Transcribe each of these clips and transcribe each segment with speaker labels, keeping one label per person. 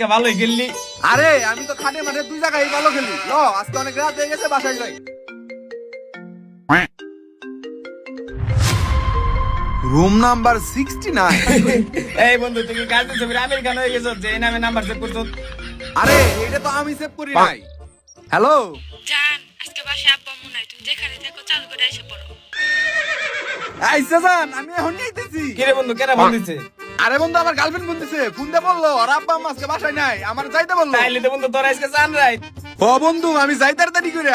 Speaker 1: আজকে ভালোই খেললি?
Speaker 2: আরে আমি তো খাটে মাঠে দুই জায়গায় ভালো খেলি। ল আজকে অনেক রাত হয়ে গেছে বাসায় যাই। রুম নাম্বার সিক্সটি নাইন
Speaker 1: এই বন্ধু তুই কি কাজের ছবির আমির খান হয়ে গেছো যে এই নামে নাম্বার সেভ করছ।
Speaker 2: আরে এটা তো আমি সেভ করি নাই। হ্যালো?
Speaker 3: জান আজকে বাসায় আব্বা মনে হয় তুমি যেখানে থাকো চালু করে এসে পড়ো।
Speaker 2: আইসা যান আমি এখন নিতেছি।
Speaker 1: কিরে বন্ধু কেন ফোন দিচ্ছে
Speaker 2: আরে বন্ধু আমার গার্লফ্রেন্ড বলতেছে ফোন দিয়ে বলল ওর আব্বা আম্মা আজকে বাসায় নাই আমার যাইতে বলল।
Speaker 1: তাইলে তো বন্ধু তোর আজকে চান রাইট
Speaker 2: ও বন্ধু আমি যাই তাড়াতাড়ি করে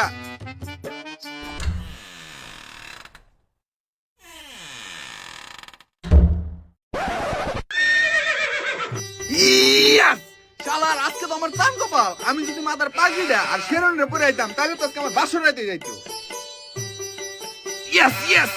Speaker 2: শালার আজকে তো আমার চান কপাল। আমি যদি মাথার পাগড়িটা আর শেরনের পরে আইতাম তাহলে তো আজকে আমার বাসর রাইতে যাইতো। Yes yes!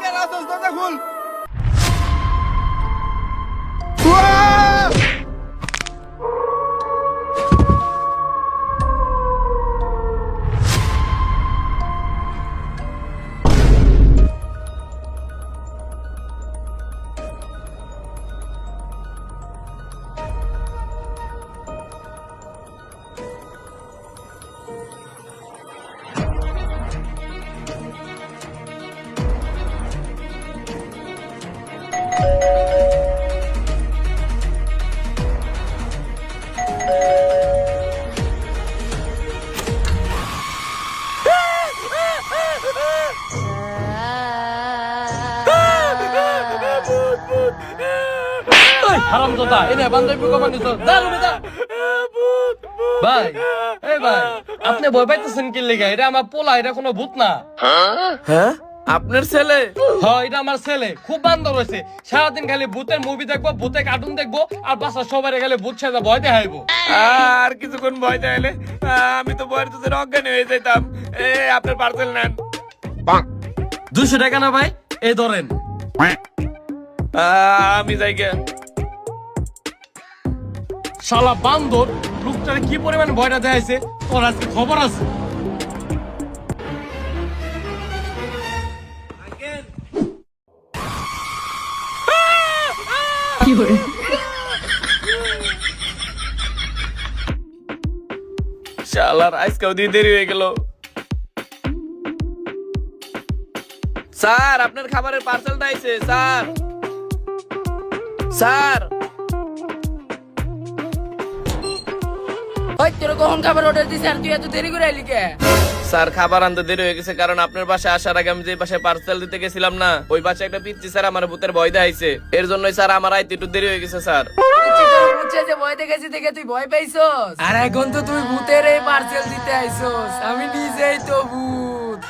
Speaker 2: এই, এই, কে রাখছিস? দরজা খুল।
Speaker 4: হারাম দাদা এনে বান্ধবী কমান দিছ। যা ভাই এই ভাই আপনি ভয় পাইতেছেন কি লেগে? এটা আমার পোলা এটা কোনো ভূত না।
Speaker 5: হ্যাঁ? আপনার ছেলে?
Speaker 4: হ্যাঁ এটা আমার ছেলে। খুব বান্দর হয়েছে। সারাদিন খালি ভূতের মুভি দেখব ভূতে কার্টুন দেখব আর বাসা সবাই গেলে ভূত সাজা ভয় দেখাইবো।
Speaker 5: আর কিছুক্ষণ ভয় চাইলে আমি তো ভয়ের তোদের অজ্ঞানী হয়ে যেতাম এ আপনার পার্সেল নেন।
Speaker 4: দুশো টাকা না ভাই? এই ধরেন।
Speaker 5: আমি যাই গে।
Speaker 4: শালা বান্দর, লোকটার কি পরিমাণ ভয়টা দেখাইছে তোর আজকে খবর আছে।
Speaker 5: দিয়ে দেরি হয়ে গেল। স্যার, আপনার খাবারের পার্সেলটা আইছে, স্যার। স্যার
Speaker 6: ওই তোর কখন খাবার অর্ডার দিছিস আর তুই এত দেরি করে আইলি কে?
Speaker 5: স্যার খাবার আনতে দেরি হয়ে গেছে কারণ আপনার বাসায় আসার আগে আমি যে পার্সেল দিতে গেছিলাম না ওই বাসায় একটা পিচ্ছি স্যার আমার ভূতের ভয় দেখাইছে। এর জন্যই স্যার আমার আইতে একটু দেরি হয়ে গেছে স্যার।
Speaker 6: বুঝছে যে ভয় দেখেছি দেখে তুই ভয় পাইছস? আর এখন তো তুই ভূতের এই পার্সেল দিতে আইছস আমি নিজেই তো ভূত।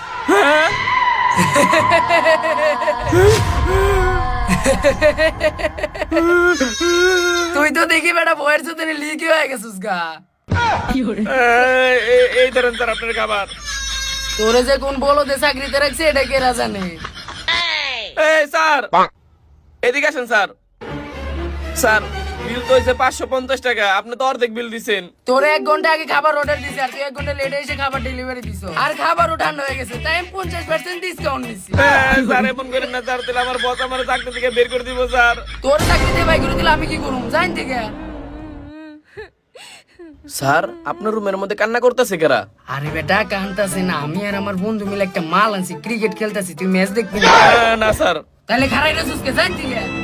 Speaker 6: তুই তো দেখি বেটা ভয়ের সাথে লিখে হয়ে গেছিস গা।
Speaker 5: এই, ধরেন স্যার আপনার খাবার।
Speaker 6: তোরে যে কোন বলো দে চাকরিতে রাখছে এটা কে জানে
Speaker 5: এই স্যার এদিকে আসেন স্যার। স্যার বিল তো হয়েছে পাঁচশো পঞ্চাশ টাকা। আপনি তো অর্ধেক বিল দিছেন।
Speaker 6: তোরে এক ঘণ্টা আগে খাবার অর্ডার দিছি আর তুই এক ঘণ্টা লেটে এসে খাবার ডেলিভারি দিছ। আর খাবার উঠান হয়ে গেছে তাই আমি পঞ্চাশ পার্সেন্ট ডিসকাউন্ট দিছি
Speaker 5: হ্যাঁ, স্যার এমন করেন না স্যার। তাহলে আমার বস আমার চাকরি থেকে বের করে দিব স্যার।
Speaker 6: তোর চাকরিতে বাই করে দিলে আমি কি করুম? জান থেকে
Speaker 5: স্যার আপনার রুমের মধ্যে কান্না করতেছে কেরা?
Speaker 6: আরে বেটা কান্তাছে না। আমি আর আমার বন্ধু মিলে একটা মাল আনছি ক্রিকেট খেলতেছি। তুই ম্যাচ দেখবি
Speaker 5: না? স্যার।
Speaker 6: তাহলে খারাই রেসুস কে? জান থেকে